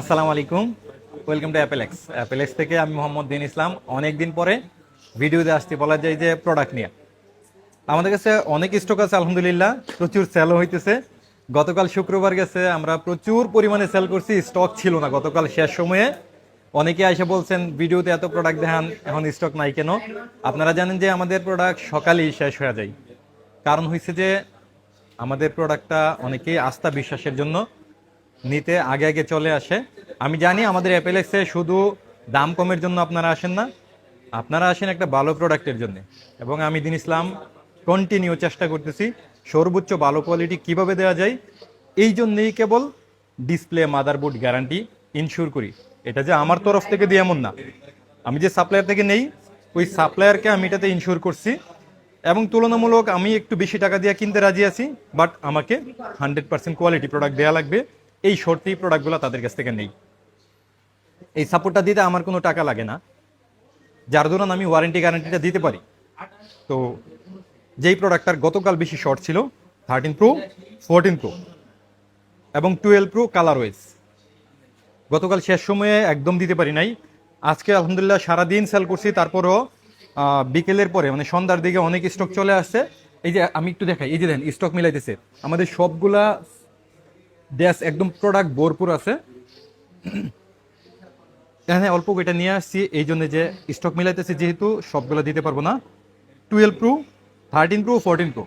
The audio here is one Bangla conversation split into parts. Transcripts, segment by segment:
আসসালামু আলাইকুম। ওয়েলকাম টু অ্যাপেলেক্স অ্যাপেলেক্স থেকে আমি মোহাম্মদ দিন ইসলাম। অনেক দিন পরে ভিডিওতে আসতে বলা যায় যে প্রোডাক্ট নিয়ে। আমাদের কাছে অনেক স্টক আছে, আলহামদুলিল্লাহ। প্রচুর সেলও হইতেছে। গতকাল শুক্রবার গেছে, আমরা প্রচুর পরিমাণে সেল করছি স্টক ছিল না। গতকাল শেষ সময়ে অনেকে এসে বলছেন ভিডিওতে এত প্রোডাক্ট দেখান, এখন স্টক নাই কেন? আপনারা জানেন যে আমাদের প্রোডাক্ট সকালেই শেষ হয়ে যায়। কারণ হয়েছে যে আমাদের প্রোডাক্টটা অনেকেই আস্থা বিশ্বাসের জন্য নিতে আগে আগে চলে আসে। আমি জানি আমাদের অ্যাপেলেক্সে শুধু দাম কমের জন্য আপনারা আসেন না, আপনারা আসেন একটা ভালো প্রোডাক্টের জন্য। এবং আমি দিন ইসলাম কন্টিনিউ চেষ্টা করতেছি সর্বোচ্চ ভালো কোয়ালিটি কীভাবে দেওয়া যায়, এই জন্যেই কেবল ডিসপ্লে মাদারবোর্ড গ্যারান্টি ইনশিওর করি। এটা যে আমার তরফ থেকে দিয়ে এমন না। আমি যে সাপ্লায়ার থেকে নেই, ওই সাপ্লায়ারকে আমি এটাতে ইনশিওর করছি। এবং তুলনামূলক আমি একটু বেশি টাকা দিয়ে কিনতে রাজি আছি বাট আমাকে হান্ড্রেড পার্সেন্ট কোয়ালিটি প্রোডাক্ট দেওয়া লাগবে। এই শর্তেই প্রোডাক্টগুলো তাদের কাছ থেকে নেই। এই সাপোর্টটা দিতে আমার কোনো টাকা লাগে না। যার দরুন আমি ওয়ারেন্টি গ্যারান্টিটা দিতে পারি। তো যেই প্রোডাক্টটার গতকাল বেশি শর্ট ছিল থার্টিন প্রো ফোরটিন প্রো এবং টুয়েলভ প্রো কালার ওয়েজ গতকাল শেষ সময়ে একদম দিতে পারি নাই। আজকে আলহামদুলিল্লাহ সারাদিন সেল করছি, তারপরও বিকেলের পরে মানে সন্ধ্যার দিকে অনেক স্টক চলে আসছে। এই যে আমি একটু দেখাই, এই যে দেন স্টক মিলাইতেছে। আমাদের সবগুলা ড্যাশ একদম প্রোডাক্ট ভরপুর আছে। এখানে অল্প এটা নিয়ে আসছি। এই জন্য যে স্টক মিলাইতেছে, যেহেতু সবগুলো দিতে পারব না। Twelve pro thirteen pro fourteen pro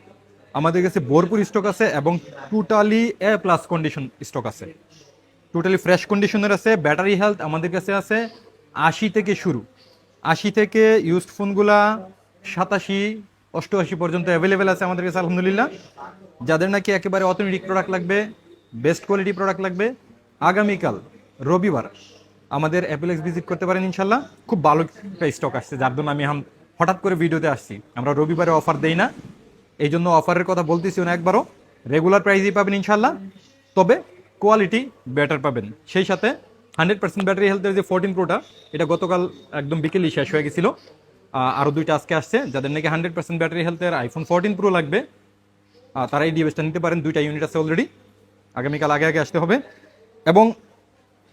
আমাদের কাছে ভরপুর স্টক আছে এবং totally A plus condition stock আছে। টোটালি ফ্রেশ কন্ডিশনের আছে ব্যাটারি হেলথ আমাদের কাছে আছে আশি থেকে শুরু। আশি থেকে ইউজড ফোনগুলা সাতাশি, অষ্টআশি পর্যন্ত অ্যাভেলেবেল আছে আমাদের কাছে, আলহামদুলিল্লাহ। যাদের নাকি একেবারে অথেন্টিক প্রোডাক্ট লাগবে বেস্ট কোয়ালিটি প্রোডাক্ট লাগবে আগামীকাল, রবিবার। আমাদের অ্যাপেলেক্স ভিজিট করতে পারেন ইনশাল্লাহ খুব ভালো একটা স্টক আসছে, যার জন্য আমি হঠাৎ করে ভিডিওতে আসছি। আমরা রবিবারে অফার দেই না। এই জন্য অফারের কথা বলতেছি না একবারও। রেগুলার প্রাইসই পাবেন ইনশাল্লাহ তবে কোয়ালিটি বেটার পাবেন। সেই সাথে হান্ড্রেড পার্সেন্ট ব্যাটারি হেলথের যে ফোরটিন প্রোটা এটা গতকাল একদম বিকেলই শেষ হয়ে গেছিল। আরও দুইটা আজকে আসছে। যাদের নাকি হান্ড্রেড পার্সেন্ট ব্যাটারি হেলথের আইফোন ফোরটিন প্রো লাগবে তারা এই ডিভাইসটা নিতে পারেন। দুইটা ইউনিট আছে অলরেডি আগামীকাল আগে আগে আসতে হবে। এবং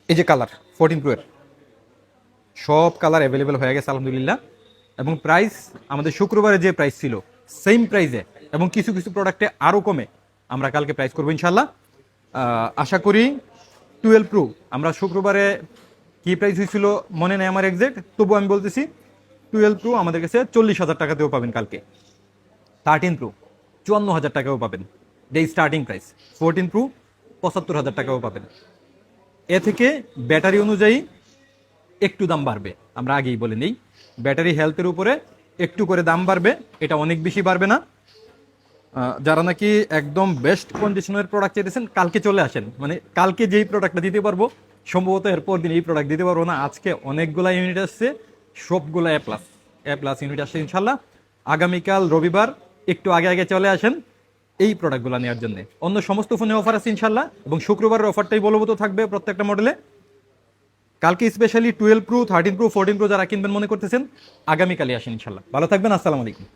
এই যে কালার ফোরটিন প্রো এর, সব কালার অ্যাভেলেবেল হয়ে গেছে, আলহামদুলিল্লাহ। এবং প্রাইস আমাদের শুক্রবারে যে প্রাইস ছিল সেম প্রাইসে এবং কিছু কিছু প্রোডাক্টে আরও কমে, আমরা কালকে প্রাইস করব ইনশাল্লাহ আশা করি টুয়েলভ প্রো আমরা শুক্রবারে কি প্রাইস হয়েছিল মনে নেই আমার এক্সাক্ট তবু আমি বলতেছি টুয়েলভ প্রো আমাদের কাছে চল্লিশ হাজার টাকাতেও পাবেন কালকে। থার্টিন প্রো চুয়ান্ন হাজার টাকাও পাবেন। এই স্টার্টিং প্রাইস ফোরটিন প্রো পঁচাত্তর হাজার টাকাও পাবেন। এ থেকে ব্যাটারি অনুযায়ী একটু দাম বাড়বে, আমরা আগেই বলে নিই। ব্যাটারি হেলথের উপরে একটু করে দাম বাড়বে, এটা অনেক বেশি বাড়বে না। যারা নাকি একদম বেস্ট কন্ডিশনের প্রোডাক্ট চেয়েছেন কালকে চলে আসেন। মানে কালকে যেই প্রোডাক্টটা দিতে পারব, সম্ভবত এরপর দিন এই প্রোডাক্ট দিতে পারব না। আজকে অনেকগুলা ইউনিট আসছে, সবগুলা A plus A plus unit আসছে ইনশাল্লাহ। আগামীকাল রবিবার, একটু আগে আগে চলে আসেন। এই প্রোডাক্টগুলো নেওয়ার জন্য। অন্য সমস্ত ফোনে অফার আছে ইনশাল্লাহ এবং শুক্রবারের অফারটাই বলবত থাকবে প্রত্যেকটা মডেলে কালকে specially twelve pro thirteen pro fourteen pro যারা কিনবেন মনে করতেছেন, আগামীকালই আসেন ইনশাল্লাহ ভালো থাকবেন, আসসালামু আলাইকুম।